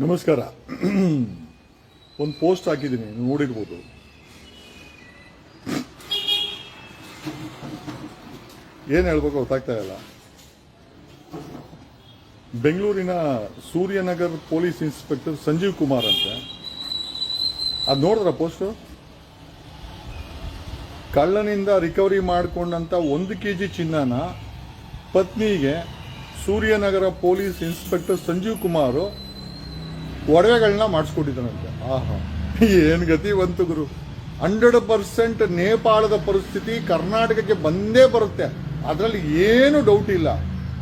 ನಮಸ್ಕಾರ. ಒಂದು ಪೋಸ್ಟ್ ಹಾಕಿದ್ದೀನಿ ನೋಡಿರ್ಬೋದು. ಏನು ಹೇಳ್ಬೇಕು ಗೊತ್ತಾಗ್ತಾ ಇಲ್ಲ. ಬೆಂಗಳೂರಿನ ಸೂರ್ಯನಗರ್ ಪೊಲೀಸ್ ಇನ್ಸ್ಪೆಕ್ಟರ್ ಸಂಜೀವ್ ಕುಮಾರ್ ಅಂತೆ. ಅದು ನೋಡಿದ್ರ ಪೋಸ್ಟು? ಕಳ್ಳನಿಂದ ರಿಕವರಿ ಮಾಡಿಕೊಂಡಂಥ ಒಂದು ಕೆ ಜಿ ಚಿನ್ನನ ಪತ್ನಿಗೆ ಸೂರ್ಯನಗರ ಪೊಲೀಸ್ ಇನ್ಸ್ಪೆಕ್ಟರ್ ಸಂಜೀವ್ ಕುಮಾರ್ ಒಡವೆಗಳನ್ನ ಮಾಡಿಸ್ಕೊಟ್ಟಿದ್ದಾನಂತೆ. ಆಹಾ, ಏನು ಗತಿ ಬಂತು ಗುರು. ಹಂಡ್ರೆಡ್ ಪರ್ಸೆಂಟ್ ನೇಪಾಳದ ಪರಿಸ್ಥಿತಿ ಕರ್ನಾಟಕಕ್ಕೆ ಬಂದೇ ಬರುತ್ತೆ. ಅದರಲ್ಲಿ ಏನು ಡೌಟ್ ಇಲ್ಲ.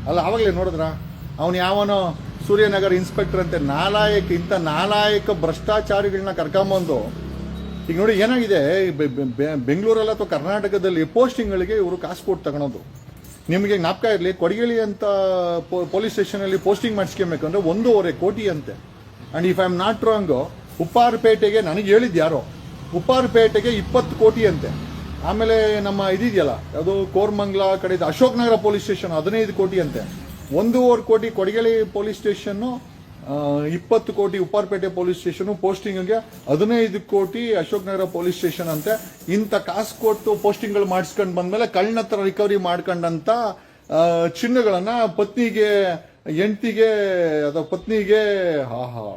ಅಲ್ಲ, ಆವಾಗಲೇ ನೋಡಿದ್ರ? ಅವನು ಯಾವನೋ ಸೂರ್ಯನಗರ ಇನ್ಸ್ಪೆಕ್ಟರ್ ಅಂತೆ, ನಾಲಾಯಕ, ಇಂಥ ನಾಲಾಯಕ ಭ್ರಷ್ಟಾಚಾರಿಗಳನ್ನ ಕರ್ಕೊಂಬಂದು. ಈಗ ನೋಡಿ, ಏನಾಗಿದೆ? ಬೆಂಗಳೂರಲ್ಲಿ ಅಥವಾ ಕರ್ನಾಟಕದಲ್ಲಿ ಪೋಸ್ಟಿಂಗ್ಗಳಿಗೆ ಇವರು ಕಾಸು ಕೊಟ್ಟು ತಗೊಳೋದು. ನಿಮಗೆ ಜ್ಞಾಪಕ ಇರಲಿ ಕೊಡಗೇಳಿ ಅಂತ ಪೊಲೀಸ್ ಸ್ಟೇಷನಲ್ಲಿ ಪೋಸ್ಟಿಂಗ್ ಮಾಡಿಸ್ಕೊಬೇಕಂದ್ರೆ ಒಂದೂವರೆ ಕೋಟಿ ಅಂತೆ. And if I am not wrong ಉಪ್ಪಾರಪೇಟೆಗೆ ನನಗೆ ಹೇಳಿದ್ದು ಯಾರೋ? ಉಪ್ಪಾರಪೇಟೆಗೆ ಇಪ್ಪತ್ತು ಕೋಟಿ ಅಂತೆ. ಆಮೇಲೆ ನಮ್ಮ ಇದಿದೆಯಲ್ಲ, ಅದು ಕೋರ್ಮಂಗ್ಲ ಕಡೆದು ಅಶೋಕ್ ನಗರ ಪೊಲೀಸ್ ಸ್ಟೇಷನ್ ಹದಿನೈದು ಕೋಟಿ ಅಂತೆ. ಒಂದೂವರೆ ಕೋಟಿ ಕೊಡಗಲಿ ಪೊಲೀಸ್ ಸ್ಟೇಷನ್ನು ಇಪ್ಪತ್ತು ಕೋಟಿ ಉಪ್ಪಾರಪೇಟೆ ಪೊಲೀಸ್ ಸ್ಟೇಷನ್ ಪೋಸ್ಟಿಂಗ್ಗೆ, ಹದಿನೈದು ಕೋಟಿ ಅಶೋಕ್ ನಗರ ಪೊಲೀಸ್ ಸ್ಟೇಷನ್ ಅಂತೆ. ಇಂಥ ಕಾಸು ಕೊಟ್ಟು ಪೋಸ್ಟಿಂಗ್ಗಳು ಮಾಡಿಸ್ಕೊಂಡು ಬಂದಮೇಲೆ ಕಳ್ಳನ ಹತ್ರ ರಿಕವರಿ ಚಿನ್ನಗಳನ್ನು ಚಿನ್ನಗಳನ್ನ ಪತ್ನಿಗೆ ಹೆಂಡತಿಗೆ ಅಥವಾ ಪತ್ನಿಗೆ ಹಾಹಾ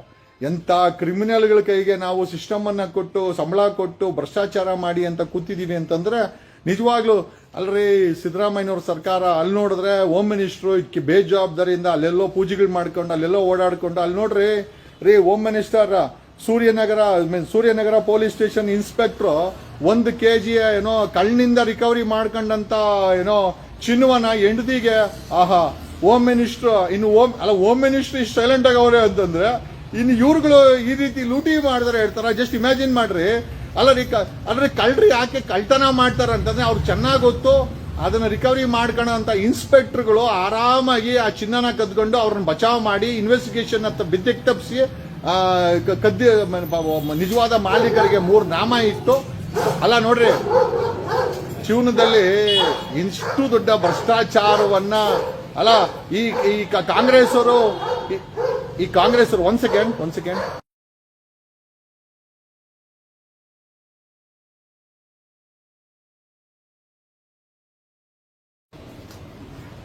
ಎಂಥ ಕ್ರಿಮಿನಲ್ಗಳ ಕೈಗೆ ನಾವು ಸಿಸ್ಟಮ್ ಅನ್ನ ಕೊಟ್ಟು, ಸಂಬಳ ಕೊಟ್ಟು, ಭ್ರಷ್ಟಾಚಾರ ಮಾಡಿ ಅಂತ ಕೂತಿದೀವಿ ಅಂತಂದರೆ, ನಿಜವಾಗ್ಲೂ, ಅಲ್ರಿ, ಸಿದ್ದರಾಮಯ್ಯನವ್ರ ಸರ್ಕಾರ ಅಲ್ಲಿ ನೋಡಿದ್ರೆ ಹೋಮ್ ಮಿನಿಸ್ಟ್ರು ಇದಕ್ಕೆ ಬೇಜವಾಬ್ದಾರಿಯಿಂದ ಅಲ್ಲೆಲ್ಲೋ ಪೂಜೆಗಳು ಮಾಡ್ಕೊಂಡು, ಅಲ್ಲೆಲ್ಲೋ ಓಡಾಡ್ಕೊಂಡು, ಅಲ್ಲಿ ನೋಡ್ರಿ, ರೀ home minister Suryanagara mean Suryanagara police station inspector ಒಂದು ಕೆ ಜಿ ಏನೋ ಕಣ್ಣಿಂದ ರಿಕವರಿ ಮಾಡ್ಕೊಂಡಂತ ಏನೋ ಚಿನ್ನವನ ಹೆಂಡತಿಗೆ, ಆಹಾ ಹೋಮ್ ಮಿನಿಸ್ಟ್ರು ಇನ್ನು ಹೋಮ್ ಅಲ್ಲ ಹೋಮ್ ಮಿನಿಸ್ಟ್ರು ಇಷ್ಟು ಸೈಲೆಂಟ್ ಆಗಿ ಅವರೇ ಅಂತಂದ್ರೆ, ಇನ್ನು ಇವ್ರುಗಳು ಈ ರೀತಿ ಲೂಟಿ ಮಾಡಿದ್ರೆ ಹೇಳ್ತಾರ? ಜಸ್ಟ್ ಇಮ್ಯಾಜಿನ್ ಮಾಡ್ರಿ. ಅಲ್ಲ ರೀ ಅಂದ್ರೆ ಕಳ್ರಿ ಯಾಕೆ ಕಳ್ತನ ಮಾಡ್ತಾರ ಅಂತಂದ್ರೆ ಅವ್ರು ಚೆನ್ನಾಗಿ ಗೊತ್ತು, ಅದನ್ನ ರಿಕವರಿ ಮಾಡ್ಕೊಳ್ಳೋ ಅಂತ ಇನ್ಸ್ಪೆಕ್ಟರ್ಗಳು ಆರಾಮಾಗಿ ಆ ಚಿನ್ನನ ಕದ್ಕೊಂಡು ಅವ್ರನ್ನ ಬಚಾವ್ ಮಾಡಿ ಇನ್ವೆಸ್ಟಿಗೇಷನ್ ಅಂತ ಬಿದ್ದಕ್ಕೆ ತಪ್ಪಿಸಿ ಕದ್ದಿ ನಿಜವಾದ ಮಾಲೀಕರಿಗೆ ಮೂರು ನಾಮ ಇಟ್ಟು, ಅಲ್ಲ ನೋಡ್ರಿ, ಜೀವನದಲ್ಲಿ ಇಷ್ಟು ದೊಡ್ಡ ಭ್ರಷ್ಟಾಚಾರವನ್ನ ಅಲ್ಲ, ಈ ಈ ಕಾಂಗ್ರೆಸ್ ಅವರು ಈ- ಕಾಂಗ್ರೆಸ್ ಅವರು ಒಂದ್ ಸೆಕೆಂಡ್ ಒನ್ ಸೆಕೆಂಡ್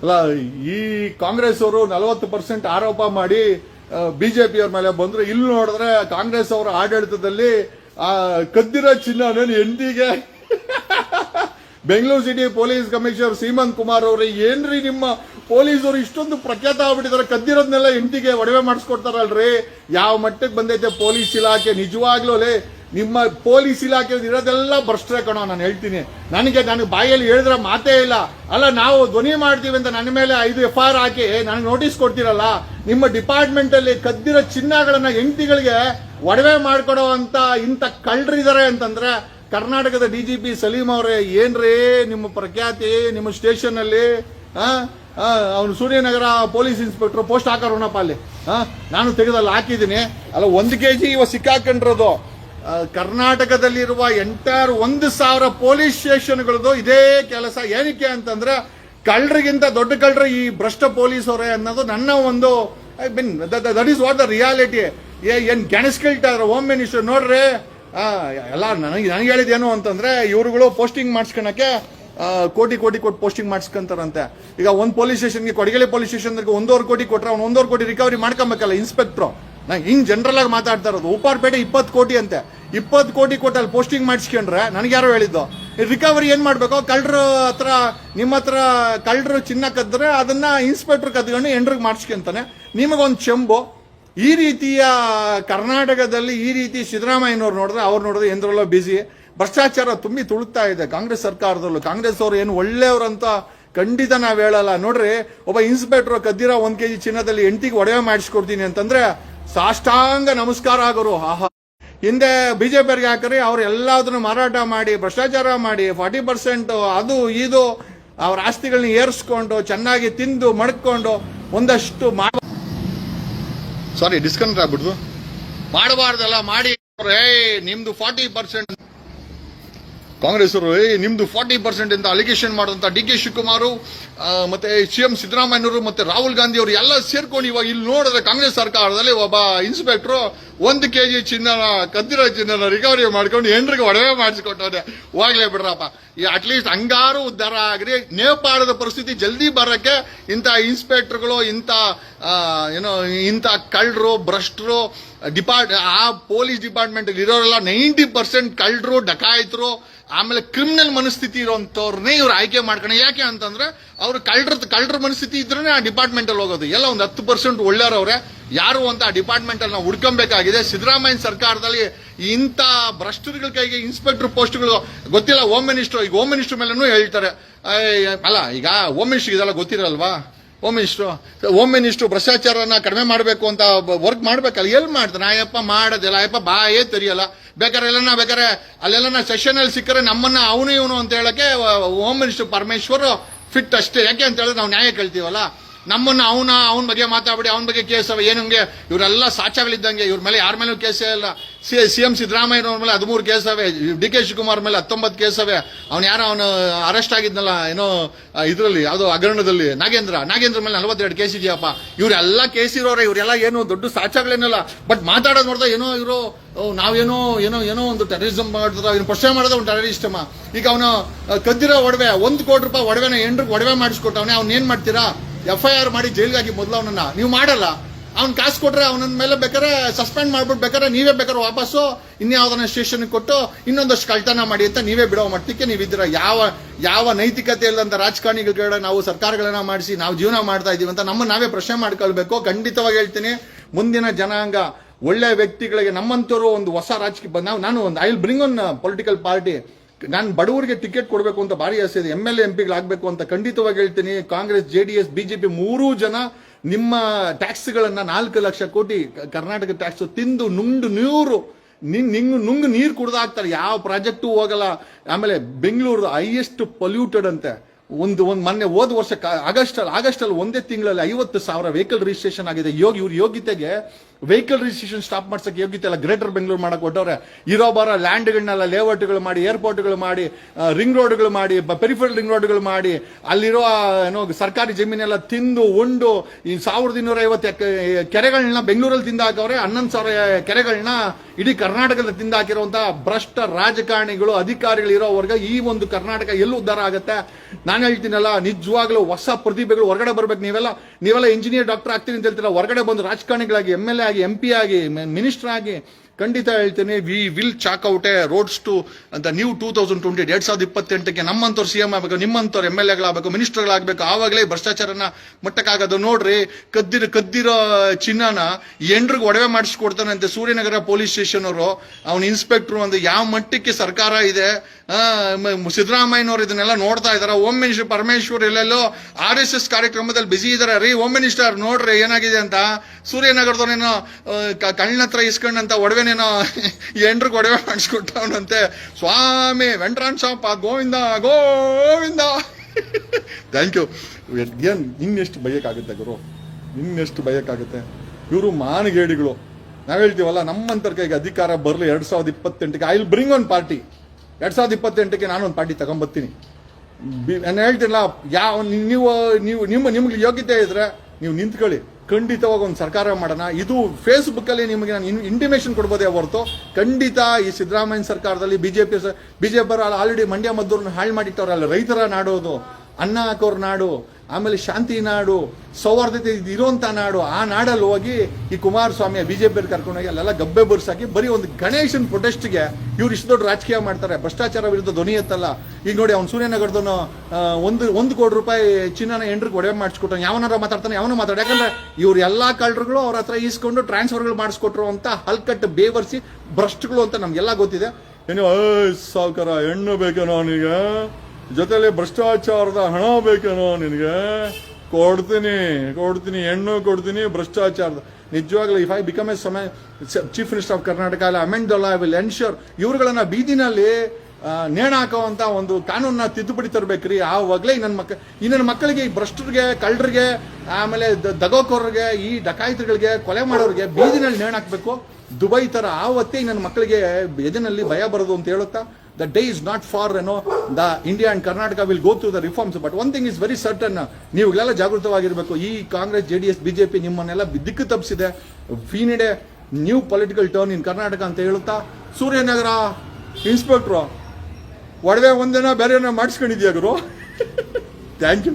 ಅಲ್ಲ, ಈ ಕಾಂಗ್ರೆಸ್ ಅವರು ನಲವತ್ತು ಪರ್ಸೆಂಟ್ ಆರೋಪ ಮಾಡಿ ಬಿಜೆಪಿ ಅವ್ರ ಮೇಲೆ ಬಂದ್ರು, ಇಲ್ಲಿ ನೋಡಿದ್ರೆ ಕಾಂಗ್ರೆಸ್ ಅವರ ಆಡಳಿತದಲ್ಲಿ ಕದ್ದಿರೋ ಚಿನ್ನ ಎಂದಿಗೆ? Bengaluru city police commissioner Seemanth Kumar ಅವರೇ, ಏನ್ರಿ ನಿಮ್ಮ ಪೊಲೀಸರು ಇಷ್ಟೊಂದು ಪ್ರಖ್ಯಾತ ಆಗ್ಬಿಟ್ಟಿದ್ದಾರೆ. ಕದ್ದಿರೋದನ್ನೆಲ್ಲ ಎಂಟಿಗೆ ಒಡವೆ ಮಾಡಿಸ್ಕೊಡ್ತಾರಲ್ರಿ? ಯಾವ ಮಟ್ಟಕ್ಕೆ ಬಂದೈತೆ ಪೊಲೀಸ್ ಇಲಾಖೆ? ನಿಜವಾಗ್ಲೂ ನಿಮ್ಮ ಪೊಲೀಸ್ ಇಲಾಖೆ ಇರೋದೆಲ್ಲ ಭ್ರಷ್ಟ ಕಣೋ, ನಾನು ಹೇಳ್ತೀನಿ. ನನಗೆ ನನಗೆ ಬಾಯಲ್ಲಿ ಹೇಳಿದ್ರೆ ಮಾತೇ ಇಲ್ಲ. ಅಲ್ಲ, ನಾವು ಧ್ವನಿ ಮಾಡ್ತೀವಿ ಅಂತ ನನ್ನ ಮೇಲೆ ಐದು ಎಫ್ ಆರ್ ಹಾಕಿ ನನಗೆ ನೋಟಿಸ್ ಕೊಡ್ತೀರಲ್ಲ? ನಿಮ್ಮ ಡಿಪಾರ್ಟ್ಮೆಂಟ್ ಅಲ್ಲಿ ಕದ್ದಿರೋ ಚಿನ್ನಗಳನ್ನ ಹೆಂಡತಿಗಳಿಗೆ ಒಡವೆ ಮಾಡ್ಕೊಡೋ ಅಂತ ಇಂಥ ಕಳ್ಳರಿದ್ದಾರೆ ಅಂತಂದ್ರೆ, ಕರ್ನಾಟಕದ ಡಿ ಜಿ ಪಿ ಸಲೀಂ ಅವರೇ, ಏನ್ರೀ ನಿಮ್ಮ ಪ್ರಖ್ಯಾತಿ, ನಿಮ್ಮ ಸ್ಟೇಷನ್ ಅಲ್ಲಿ ಅವನು ಸೂರ್ಯನಗರ ಪೊಲೀಸ್ ಇನ್ಸ್ಪೆಕ್ಟರ್ ಪೋಸ್ಟ್ ಹಾಕೋಣಪ್ಪ ಅಲ್ಲಿ ಹಾಂ ನಾನು ತೆಗೆದಲ್ಲಿ, ಹಾಕಿದ್ದೀನಿ. ಅಲ್ಲ, ಒಂದು ಕೆ ಜಿ ಇವ ಸಿಕ್ಕಾಕೊಂಡಿರೋದು. ಕರ್ನಾಟಕದಲ್ಲಿರುವ ಎಂಟೈರ್ ಒಂದು ಸಾವಿರ ಪೊಲೀಸ್ ಸ್ಟೇಷನ್ಗಳದ್ದು ಇದೇ ಕೆಲಸ. ಏನಕ್ಕೆ ಅಂತಂದ್ರೆ, ಕಳ್ಳರಿಗಿಂತ ದೊಡ್ಡ ಕಳ್ಳರು ಈ ಭ್ರಷ್ಟ ಪೊಲೀಸ್ ಅವರೇ ಅನ್ನೋದು ನನ್ನ ಒಂದು, I mean that is what the reality ಏನ್ ಗೆಣಸ್ಕೊಳ್ತಾರೆ ಹೋಮ್ ಮಿನಿಸ್ಟರ್ ನೋಡ್ರಿ. ಎಲ್ಲ, ನನಗೆ ನನಗೆ ಹೇಳಿದೇನು ಅಂತಂದ್ರೆ, ಇವರುಗಳು ಪೋಸ್ಟಿಂಗ್ ಮಾಡಿಸ್ಕೊಳಕ್ಕೆ ಕೋಟಿ ಕೋಟಿ ಕೊಟ್ಟು ಪೋಸ್ಟಿಂಗ್ ಮಾಡಿಸ್ಕೊಂತಾರಂತೆ. ಈಗ ಒಂದು ಪೊಲೀಸ್ ಸ್ಟೇಷನ್ಗೆ ಕೊಡಗೇಲಿ ಪೊಲೀಸ್ ಸ್ಟೇಷನ್ಗೆ ಒಂದೂವರೆ ಕೋಟಿ ಕೊಟ್ಟರೆ ಅವ್ನು ಒಂದೂವರೆ ಕೋಟಿ ರಿಕವರಿ ಮಾಡ್ಕೊಬೇಕಲ್ಲ ಇನ್ಸ್ಪೆಕ್ಟ್ರು ನಾ ಹಿಂಗೆ ಜನರಲ್ ಆಗಿ ಮಾತಾಡ್ತಾ ಇರೋದು. ಉಪ್ಪಾರಪೇಟೆ ಇಪ್ಪತ್ತು ಕೋಟಿ ಅಂತೆ. ಇಪ್ಪತ್ತು ಕೋಟಿ ಕೊಟ್ಟು ಅಲ್ಲಿ ಪೋಸ್ಟಿಂಗ್ ಮಾಡಿಸ್ಕೊಂಡ್ರೆ ನನಗೆ ಯಾರೋ ಹೇಳಿದ್ದು. ರಿಕವರಿ ಏನು ಮಾಡಬೇಕು? ಕಳ್ಳರು ಹತ್ರ, ನಿಮ್ಮ ಹತ್ರ ಕಳ್ಳರು ಚಿನ್ನ ಕದ್ದರೆ ಅದನ್ನು ಇನ್ಸ್ಪೆಕ್ಟರ್ ಕದ್ಕೊಂಡು ಎಂಡ್ರಿಗೆ ಮಾಡಿಸ್ಕೊಂತಾನೆ. ನಿಮಗೊಂದು ಚೆಂಬು. ಈ ರೀತಿಯ ಕರ್ನಾಟಕದಲ್ಲಿ ಈ ರೀತಿ ಸಿದ್ದರಾಮಯ್ಯನವ್ರು ನೋಡಿದ್ರೆ ಅವ್ರು ನೋಡಿದ್ರೆ ಎಂದ್ರಲ್ಲೋ ಬಿಸಿ ಭ್ರಷ್ಟಾಚಾರ ತುಂಬಿ ತುಳುಕ್ತಾ ಇದೆ ಕಾಂಗ್ರೆಸ್ ಸರ್ಕಾರದಲ್ಲೂ. ಕಾಂಗ್ರೆಸ್ ಅವರು ಏನು ಒಳ್ಳೆಯವ್ರಂತ ಖಂಡಿತ ನಾವು ಹೇಳಲ್ಲ. ನೋಡ್ರಿ, ಒಬ್ಬ ಇನ್ಸ್ಪೆಕ್ಟರ್ ಕದ್ದಿರೋ ಒಂದ್ ಕೆಜಿ ಚಿನ್ನದಲ್ಲಿ ಎಂಟಿಗೆ ಒಡವೆ ಮಾಡಿಸ್ಕೊಡ್ತೀನಿ ಅಂತಂದ್ರೆ ಸಾಷ್ಟಾಂಗ ನಮಸ್ಕಾರ ಆಗೋರು. ಆಹಾ. ಹಿಂದೆ ಬಿಜೆಪಿಯವ್ರಿಗೆ ಹಾಕ್ರಿ, ಅವ್ರು ಎಲ್ಲದನ್ನು ಮಾರಾಟ ಮಾಡಿ, ಭ್ರಷ್ಟಾಚಾರ ಮಾಡಿ, ಫಾರ್ಟಿ ಪರ್ಸೆಂಟ್ ಅದು ಇದು ಅವ್ರ ಆಸ್ತಿಗಳನ್ನ ಏರಿಸ್ಕೊಂಡು, ಚೆನ್ನಾಗಿ ತಿಂದು, ಮಡ್ಕೊಂಡು ಒಂದಷ್ಟು ಸಾರಿ ಡಿಸ್ಕನೆಕ್ಟ್ ಆಗ್ಬಿಡ್ತು ಮಾಡಬಾರ್ದಲ್ಲ, ಮಾಡಿ. ಏಯ್, ನಿಮ್ದು ಫಾರ್ಟಿ ಪರ್ಸೆಂಟ್ ಕಾಂಗ್ರೆಸ್ ಅವರು ಏ ನಿಮ್ದು ಫಾರ್ಟಿ ಪರ್ಸೆಂಟ್ ಅಂತ ಅಲಿಗೇಷನ್ ಮಾಡಿದಂತ ಡಿ ಕೆ ಶಿವಕುಮಾರ್ ಮತ್ತೆ ಸಿ ಎಂ ಸಿದ್ದರಾಮಯ್ಯನವರು ಮತ್ತೆ ರಾಹುಲ್ ಗಾಂಧಿ ಅವರು ಎಲ್ಲ ಸೇರ್ಕೊಂಡು ಇವಾಗ ಇಲ್ಲಿ ನೋಡಿದ್ರೆ ಕಾಂಗ್ರೆಸ್ ಸರ್ಕಾರದಲ್ಲಿ ಒಬ್ಬ ಇನ್ಸ್ಪೆಕ್ಟರ್ ಒಂದು ಕೆ ಜಿ ಚಿನ್ನನ ಕದ್ದಿರೋ ಚಿನ್ನನ ರಿಕವರಿ ಮಾಡ್ಕೊಂಡು ಹೆಂಡ್ರಿಗೆ ಒಡವೆ ಮಾಡಿಸ್ಕೊಟ್ಟವ್ರೆ ಹೋಗ್ಲೇ ಬಿಡ್ರಪ್ಪ. ಈ ಅಟ್ಲೀಸ್ಟ್ ಹಂಗಾರು ಉದ್ಧಾರ ಆಗ್ರಿ. ನೇಪಾಳದ ಪರಿಸ್ಥಿತಿ ಜಲ್ದಿ ಬರಕ್ಕೆ ಇಂಥ ಇನ್ಸ್ಪೆಕ್ಟರ್ಗಳು ಇಂಥ ಏನೋ, ಇಂಥ ಕಳ್ಳರು, ಭ್ರಷ್ಟರು, ಡಿಪಾರ್ಟ್, ಆ ಪೊಲೀಸ್ ಡಿಪಾರ್ಟ್ಮೆಂಟ್ ಇರೋರೆಲ್ಲ ನೈಂಟಿ ಪರ್ಸೆಂಟ್ ಕಳ್ಳರು, ಡಕಾಯಿತರು ಆಮೇಲೆ ಕ್ರಿಮಿನಲ್ ಮನಸ್ಥಿತಿ ಇರೋಂಥವ್ರನ್ನೇ ಇವ್ರು ಆಯ್ಕೆ ಮಾಡ್ಕೊಂಡು ಯಾಕೆ ಅಂತಂದ್ರೆ ಅವ್ರು ಕಳ್ಳರ ಕಳ್ಳರ ಮನಸ್ಥಿತಿ ಇದ್ರೆ ಆ ಡಿಪಾರ್ಟ್ಮೆಂಟ್ ಅಲ್ಲಿ ಹೋಗೋದು. ಎಲ್ಲ ಒಂದು ಹತ್ತು ಪರ್ಸೆಂಟ್ ಒಳ್ಳೆಯವ್ರವ್ರೆ. ಯಾರು ಅಂತ ಆ ಡಿಪಾರ್ಟ್ಮೆಂಟ್ ಅಲ್ಲಿ ನಾವು ಹುಡ್ಕೊಬೇಕಾಗಿದೆ. ಸಿದ್ದರಾಮಯ್ಯ ಸರ್ಕಾರದಲ್ಲಿ ಇಂಥ ಭ್ರಷ್ಟರುಗಳ ಕೈಗೆ ಇನ್ಸ್ಪೆಕ್ಟರ್ ಪೋಸ್ಟ್ಗಳು ಗೊತ್ತಿಲ್ಲ ಹೋಮ್ ಮಿನಿಸ್ಟರ್ ಈಗ ಹೋಮ್ ಮಿನಿಸ್ಟರ್ ಮೇಲೂ ಹೇಳ್ತಾರೆ. ಅಲ್ಲ, ಈಗ ಹೋಮ್ ಮಿನಿಸ್ಟರ್ ಇದೆಲ್ಲ ಗೊತ್ತಿರಲ್ವಾ? ಹೋಮ್ ಮಿನಿಸ್ಟ್ರು ಹೋಮ್ ಮಿನಿಸ್ಟ್ರು ಭ್ರಷ್ಟಾಚಾರನ ಕಡಿಮೆ ಮಾಡಬೇಕು ಅಂತ ವರ್ಕ್ ಮಾಡ್ಬೇಕಲ್ಲ. ಎಲ್ಲಿ ಮಾಡ್ತಾನೆ? ಆಯಪ್ಪ ಮಾಡೋದಿಲ್ಲ ಆಯಪ್ಪ ಬಾಯೇ ತೆರಿಯಲ್ಲ. ಬೇಕಾದ್ರೆ ಎಲ್ಲನ ಬೇಕಾರೆ ಅಲ್ಲೆಲ್ಲನ ಸೆಷನ್ ಅಲ್ಲಿ ಸಿಕ್ಕರೆ ನಮ್ಮನ್ನ ಅವನು ಇವನು ಅಂತ ಹೇಳಕ್ಕೆ ಹೋಮ್ ಮಿನಿಸ್ಟರ್ ಪರಮೇಶ್ವರ್ ಫಿಟ್ ಅಷ್ಟೇ. ಯಾಕೆ ಅಂತ ಹೇಳಿದ್ರೆ ನಾವು ನ್ಯಾಯ ಕೇಳ್ತೀವಲ್ಲ? ನಮ್ಮನ್ನ ಅವನ ಅವನ ಬಗ್ಗೆ ಮಾತಾಡಿ ಅವನ ಬಗ್ಗೆ ಕೇಸ್ ಏನಂಗೆ ಇವರೆಲ್ಲ ಸಾಚಾಗಳಿದ್ದಂಗೆ ಇವ್ರ ಮೇಲೆ ಯಾರ ಮೇಲೂ ಕೇಸೇ ಇಲ್ಲ. ಸಿ ಸಿ ಎಂ ಸಿದ್ದರಾಮಯ್ಯನವ್ರ ಮೇಲೆ ಹದಿಮೂರು ಕೇಸ್ ಅವೆ ಡಿ ಕೆ ಶಿವಕುಮಾರ್ ಮೇಲೆ ಹತ್ತೊಂಬತ್ತು ಕೇಸವೆ. ಅವನು ಅವ್ನು ಯಾರೋ ಅವನು ಅರೆಸ್ಟ್ ಆಗಿದ್ನಲ್ಲ, ಏನೋ ಇದರಲ್ಲಿ ಯಾವುದೋ ಹಗರಣದಲ್ಲಿ. ನಾಗೇಂದ್ರ ನಾಗೇಂದ್ರ ಮೇಲೆ ನಲವತ್ತೆರಡು ಕೇಸ್ ಇದೆಯಪ್ಪ. ಇವರೆಲ್ಲ ಕೇಸ್ ಇರೋರೆ, ಇವರೆಲ್ಲ ಏನು ದೊಡ್ಡ ಸಾಚಾಗಳೇನಲ್ಲ ಬಟ್ ಮಾತಾಡೋದು ನೋಡಿದ್ರೆ ಏನೋ ಇವರು ನಾವೇನೋ, ಏನೋ ಏನೋ ಒಂದು ಟೆರರಿಸಮ್ ಮಾಡಿದ್ರು ಇವ್ನು ಪ್ರಶ್ನೆ ಮಾಡೋದು ಒಂದು ಟೆರರಿಸ್ಟಮ್ಮ ಈಗ ಅವನು ಕದ್ದಿರೋ ಒಡವೆ, ಒಂದು ಕೋಟಿ ರೂಪಾಯಿ ಒಡವೆನ ಎಂಟ್ರಿಗೆ ಒಡವೆ ಮಾಡಿಸ್ಕೊಟ್ಟವನೇ, ಅವ್ನು ಏನು ಮಾಡ್ತೀರಾ? ಎಫ್ ಐ ಆರ್ ಮಾಡಿ ಜೈಲಿಗೆ ಹಾಕಿ ಮೊದಲು ಅವನನ್ನು. ನೀವು ಮಾಡಲ್ಲ. ಅವ್ನ್ ಕಾಸು ಕೊಟ್ರೆ ಅವನ ಮೇಲೆ ಬೇಕಾದ್ರೆ ಸಸ್ಪೆಂಡ್ ಮಾಡ್ಬಿಟ್ಟು ಬೇಕಾದ್ರೆ ನೀವೇ ಬೇಕಾದ್ರೆ ವಾಪಸ್ಸು, ಇನ್ಯಾವುದನ್ನ ಸ್ಟೇಷನ್ಗೆ ಕೊಟ್ಟು ಇನ್ನೊಂದಷ್ಟು ಕಳ್ತನ ಮಾಡಿ ಅಂತ ನೀವೇ ಬಿಡೋ ಮಟ್ಟಕ್ಕೆ ನೀವಿದ್ದೀರ. ಯಾವ ಯಾವ ನೈತಿಕತೆ ಇಲ್ಲದಂಥ ರಾಜಕಾರಣಿಗಳ ನಾವು ಸರ್ಕಾರಗಳನ್ನ ಮಾಡಿಸಿ, ನಾವು ಜೀವನ ಮಾಡ್ತಾ ಇದ್ದೀವಿ ಅಂತ ನಮ್ಮ ನಾವೇ ಪ್ರಶ್ನೆ ಮಾಡ್ಕೊಳ್ಬೇಕು. ಖಂಡಿತವಾಗಿ ಹೇಳ್ತೀನಿ, ಮುಂದಿನ ಜನಾಂಗ ಒಳ್ಳೆ ವ್ಯಕ್ತಿಗಳಿಗೆ ನಮ್ಮಂತವರು ಒಂದು ಹೊಸ ರಾಜಕೀಯ ನಾವು, ನಾನು ಒಂದು I will bring one political party ನಾನು ಬಡವರಿಗೆ ಟಿಕೆಟ್ ಕೊಡಬೇಕು ಅಂತ ಭಾರಿ ಆಸೆ ಇದೆ. ಎಂ ಎಲ್ ಎಂ ಪಿಗಳಾಗಬೇಕು ಅಂತ ಖಂಡಿತವಾಗಿ ಹೇಳ್ತೀನಿ. Congress J D S BJP ಮೂರೂ ಜನ ನಿಮ್ಮ ಟ್ಯಾಕ್ಸ್ಗಳನ್ನು ನಾಲ್ಕು ಲಕ್ಷ ಕೋಟಿ ಕರ್ನಾಟಕ ಟ್ಯಾಕ್ಸ್ ತಿಂದು ನುಂಡು ನೂರು ನಿಂಗ್ ನಿಂಗ್, ನುಂಗು ನೀರು ಕುಡ್ದಾಕ್ತಾರೆ. ಯಾವ ಪ್ರಾಜೆಕ್ಟು ಹೋಗಲ್ಲ. ಆಮೇಲೆ ಬೆಂಗಳೂರು ಹೈಯೆಸ್ಟ್ ಪೊಲ್ಯೂಟೆಡ್ ಅಂತೆ. ಒಂದು ಒಂದು ಮೊನ್ನೆ ಹೋದ ವರ್ಷ ಆಗಸ್ಟ್, ಆಗಸ್ಟಲ್ಲಿ ಆಗಸ್ಟ್ ಅಲ್ಲಿ ಒಂದೇ ತಿಂಗಳಲ್ಲಿ ಐವತ್ತು ಸಾವಿರ ವೆಹಿಕಲ್ ರಿಜಿಸ್ಟ್ರೇಷನ್ ಆಗಿದೆ. ಯೋಗ, ಇವ್ರ ಯೋಗ್ಯತೆಗೆ ವೆಹಿಕಲ್ ರಿಜಿಸ್ಟ್ರೇಷನ್ ಸ್ಟಾಪ್ ಮಾಡ್ಸಕ್ಕೆ ಯೋಗ್ಯತೆ ಇಲ್ಲ. ಗ್ರೇಟರ್ ಬೆಂಗಳೂರು ಮಾಡಕ್ಕೆ ಕೊಟ್ಟವ್ರೆ ಇರೋ ಬರೋ ಲ್ಯಾಂಡ್ಗಳನ್ನೆಲ್ಲ ಲೇಔಟ್ಗಳು ಮಾಡಿ ಏರ್ಪೋರ್ಟ್ಗಳು ಮಾಡಿ ರಿಂಗ್ ರೋಡ್ಗಳು ಮಾಡಿ ಪೆರಿಫರಲ್ ರಿಂಗ್ ರೋಡ್ಗಳು ಮಾಡಿ, ಅಲ್ಲಿರೋ ಏನೋ ಸರ್ಕಾರಿ ಜಮೀನೆಲ್ಲ ತಿಂದು, ಉಂಡು, ಈ ಸಾವಿರದ ಇನ್ನೂರ ಐವತ್ತು ಕೆರೆಗಳನ್ನ ಬೆಂಗಳೂರಲ್ಲಿ ತಿಂದ ಹಾಕವ್ರೆ ಹನ್ನೊಂದು ಸಾವಿರ ಕೆರೆಗಳನ್ನ ಇಡೀ ಕರ್ನಾಟಕದಲ್ಲಿ ತಿಂದ ಹಾಕಿರುವಂತಹ ಭ್ರಷ್ಟ ರಾಜಕಾರಣಿಗಳು, ಅಧಿಕಾರಿಗಳು ಇರೋವರೆಗೆ ಈ ಒಂದು ಕರ್ನಾಟಕ ಎಲ್ಲೂ ಉದ್ಧಾರ ಆಗುತ್ತೆ. ನಾನು ಹೇಳ್ತೀನಲ್ಲ, ನಿಜವಾಗ್ಲೂ ಹೊಸ ಪ್ರತಿಭೆಗಳು ಹೊರಗಡೆ ಬರ್ಬೇಕು ನೀವೆಲ್ಲ. ನೀವೆಲ್ಲ ಇಂಜಿನಿಯರ್ ಡಾಕ್ಟರ್ ಆಗ್ತೀನಿ ಅಂತ ಹೇಳ್ತೀರಾ. ಹೊರಗಡೆ ಬಂದು ರಾಜಕಾರಣಿಗಳಾಗಿ ಎಂ ಎಲ್ ಆಗಿ ಎಂ ಪಿ ಆಗಿ ಮಿನಿಸ್ಟರ್ ಆಗಿ ಖಂಡಿತ ಹೇಳ್ತೇನೆ we will chalk out a roads to ಅಂತ ನೀವು ಟೂ ತೌಸಂಡ್ ಟ್ವೆಂಟಿ ಎರಡ್ ಸಾವಿರದ ಇಪ್ಪತ್ತೆಂಟಕ್ಕೆ ನಮ್ಮಂಥವ್ರು ಸಿ ಎಂ ಆಗಬೇಕು ನಿಮ್ಮಂಥವ್ರು ಎಂ ಎಲ್ ಎಗಳಾಗಬೇಕು ಮಿನಿಸ್ಟರ್ಗಳಾಗಬೇಕು ಆವಾಗಲೇ ಭ್ರಷ್ಟಾಚಾರನ ಮಟ್ಟಕ್ಕಾಗೋದು ನೋಡ್ರಿ, ಕದ್ದಿರೋ ಕದ್ದಿರೋ ಚಿನ್ನನ ಎಂಡ್ರಿಗೆ ಒಡವೆ ಮಾಡಿಸ್ಕೊಡ್ತಾನಂತೆ ಸೂರ್ಯನಗರ ಪೊಲೀಸ್ ಸ್ಟೇಷನ್ ಅವರು. ಅವನ ಇನ್ಸ್ಪೆಕ್ಟ್ರು ಒಂದು ಯಾವ ಮಟ್ಟಕ್ಕೆ ಸರ್ಕಾರ ಇದೆ ಸಿದ್ದರಾಮಯ್ಯನವರು ಇದನ್ನೆಲ್ಲ ನೋಡ್ತಾ ಇದಾರೆ. ಹೋಮ್ ಮಿನಿಸ್ಟರ್ ಪರಮೇಶ್ವರ್ ಎಲ್ಲೆಲ್ಲೋ ಆರ್ ಎಸ್ ಎಸ್ ಕಾರ್ಯಕ್ರಮದಲ್ಲಿ ಬಿಸಿ ಇದಾರೆ. ರೀ ಹೋಮ್ ಮಿನಿಸ್ಟರ್, ನೋಡ್ರಿ ಏನಾಗಿದೆ ಅಂತ. ಸೂರ್ಯನಗರದವನೇನೋ ಕಣ್ಣತ್ರ ಇಸ್ಕೊಂಡಂತ ಒಡವೆನೇನೋ ಎಂಡ್ರು ಗೊಡವೆ ಮಾಡಿಸ್ಕೊಟ್ಟವನಂತೆ. ಸ್ವಾಮಿ ವೆಂಟ್ರಾನ್ ಶಾಪ ಗೋವಿಂದ ಗೋವಿಂದ. ಥ್ಯಾಂಕ್ ಯು ಏನ್ ಇನ್ನೆಷ್ಟು ಬೈಯಕ್ಕಾಗುತ್ತೆ ಗುರು? ಇನ್ನೆಷ್ಟು ಬೈಯಕ್ಕಾಗುತ್ತೆ? ಇವರು ಮಾನಗೇಡಿಗಳು. ನಾವು ಹೇಳ್ತೀವಲ್ಲ ನಮ್ಮಂತರ ಕೈಗೆ ಅಧಿಕಾರ ಬರಲಿ, ಎರಡು ಸಾವಿರದ ಇಪ್ಪತ್ತೆಂಟಕ್ಕೆ I will bring one party ಎರಡು ಸಾವಿರದ ಇಪ್ಪತ್ತೆಂಟಕ್ಕೆ ನಾನು ಒಂದು ಪಾರ್ಟಿ ತಗೊಂಬರ್ತೀನಿ ನಾನು ಹೇಳ್ತಿಲ್ಲ ಯಾವ, ನೀವು ನೀವು, ನಿಮ್ಮ ನಿಮ್ಗೆ ಯೋಗ್ಯತೆ ಇದ್ರೆ ನೀವು ನಿಂತ್ಕೊಳ್ಳಿ. ಖಂಡಿತವಾಗಿ ಒಂದು ಸರ್ಕಾರ ಮಾಡೋಣ. ಇದು ಫೇಸ್ಬುಕ್ ಅಲ್ಲಿ ನಿಮಗೆ ನಾನು ಇಂಟಿಮೇಷನ್ ಕೊಡ್ಬೋದೇ ಹೊರತು. ಖಂಡಿತ ಈ ಸಿದ್ದರಾಮಯ್ಯ ಸರ್ಕಾರದಲ್ಲಿ ಬಿಜೆಪಿ ಬಿಜೆಪಿ ಆಲ್ರೆಡಿ ಮಂಡ್ಯ ಮದ್ದೂರನ್ನ ಹಾಳು ಮಾಡಿಟ್ಟವ್ರಲ್ಲ ರೈತರ ನಾಡೋದು, ಅನ್ನ ಹಾಕೋರ್ ನಾಡು ಆಮೇಲೆ ಶಾಂತಿ ನಾಡು, ಸೌಹಾರ್ದತೆ ಇರುವಂಥ ನಾಡು, ಆ ನಾಡಲ್ಲಿ ಹೋಗಿ ಈ ಕುಮಾರಸ್ವಾಮಿಯ ಬಿಜೆಪಿ ಕರ್ಕೊಂಡೋಗಿ ಅಲ್ಲೆಲ್ಲ ಗಬ್ಬೆ ಬರ್ಸಾಕಿ ಬರೀ ಒಂದು ಗಣೇಶನ್ ಪ್ರೊಟೆಸ್ಟ್ಗೆ ಇವ್ರು ಇಷ್ಟು ದೊಡ್ಡ ರಾಜಕೀಯ ಮಾಡ್ತಾರೆ. ಭ್ರಷ್ಟಾಚಾರ ವಿರುದ್ಧ ಧ್ವನಿ ಎತ್ತಲ್ಲ. ಈಗ ನೋಡಿ ಅವ್ನು ಸೂರ್ಯನಗರದನು ಒಂದು ಒಂದು ಕೋಟಿ ರೂಪಾಯಿ ಚಿನ್ನನ ಎಂಟ್ರಿಗೆ ಒಡವೆ ಮಾಡಿಸ್ಕೊಟ್ಟು ಯಾವನಾರ ಮಾತಾಡ್ತಾನೆ, ಯಾವನ ಮಾತಾಡ ಯಾಕಂದ್ರೆ ಇವ್ರು ಎಲ್ಲ ಕಳ್ಳರುಗಳು ಅವ್ರ ಹತ್ರ ಈಸ್ಕೊಂಡು ಟ್ರಾನ್ಸ್ಫರ್ಗಳು ಮಾಡಿಸ್ಕೊಟ್ರು ಅಂತ ಹಲ್ಕಟ್ಟು ಬೇವರ್ಸಿ ಭ್ರಷ್ಟಗಳು ಅಂತ ನಮ್ಗೆಲ್ಲ ಗೊತ್ತಿದೆ. ಏನು ಸಾವುಕಾರ, ಹೆಣ್ಣು ಬೇಕೇನೋ ಅವನಿಗೆ? ಜೊತೆಲಿ ಭ್ರಷ್ಟಾಚಾರದ ಹಣ ಬೇಕೇನೋ ನಿನಗೆ? ಕೊಡ್ತೀನಿ ಕೊಡ್ತೀನಿ, ಹೆಣ್ಣು ಕೊಡ್ತೀನಿ, ಭ್ರಷ್ಟಾಚಾರದ. ನಿಜವಾಗ್ಲೂ ಇಫ್ ಐ ಬಿಕಮ್ ಎ ಸಮಯ ಚೀಫ್ ಮಿನಿಸ್ಟರ್ ಆಫ್ ಕರ್ನಾಟಕ ಅಲ್ಲ ಅಮೆಂಡ್ ಐ ವಿಲ್ ಎನ್ಶೋರ್ ಇವ್ರುಗಳನ್ನ ಬೀದಿನಲ್ಲಿ ನೇಣಾಕುವಂತ ಒಂದು ಕಾನೂನನ್ನ ತಿದ್ದುಪಡಿ ತರಬೇಕ್ರಿ. ಆವಾಗಲೇ ನನ್ನ ಮಕ್ಕ ಈ ನನ್ನ ಮಕ್ಕಳಿಗೆ, ಈ ಭ್ರಷ್ಟರಿಗೆ, ಕಳ್ಳರಿಗೆ, ಆಮೇಲೆ ದಗೋಕೋರರಿಗೆ, ಈ ಡಕಾಯಿತಿಗಳಿಗೆ ಕೊಲೆ ಮಾಡೋರಿಗೆ ಬೀದಿನಲ್ಲಿ ನೇಣಾಕ್ಬೇಕು. ದುಬೈ ತರ ಆವತ್ತೇ ನನ್ನ ಮಕ್ಕಳಿಗೆ ಎದೆನಲ್ಲಿ ಭಯ ಬರೋದು ಅಂತ ಹೇಳುತ್ತಾ? The day is not far ಏನೋ the India and Karnataka will go through the reforms but one thing is very ನೀವು ನೀವುಗಳೆಲ್ಲ ಜಾಗೃತವಾಗಿರಬೇಕು. ಈ Congress, J D S, B J P ನಿಮ್ಮನ್ನೆಲ್ಲ ದಿಕ್ಕು ತಪ್ಪಿಸಿದೆ. ಫೀನಿಡೆ new political turn in Karnataka ಅಂತ ಹೇಳುತ್ತಾ, ಸೂರ್ಯನಗರ ಇನ್ಸ್ಪೆಕ್ಟ್ರು ಒಡವೆ ಒಂದಿನ ಬೇರೆ ಮಾಡಿಸ್ಕೊಂಡಿದ್ಯಾ ಗುರು? Thank you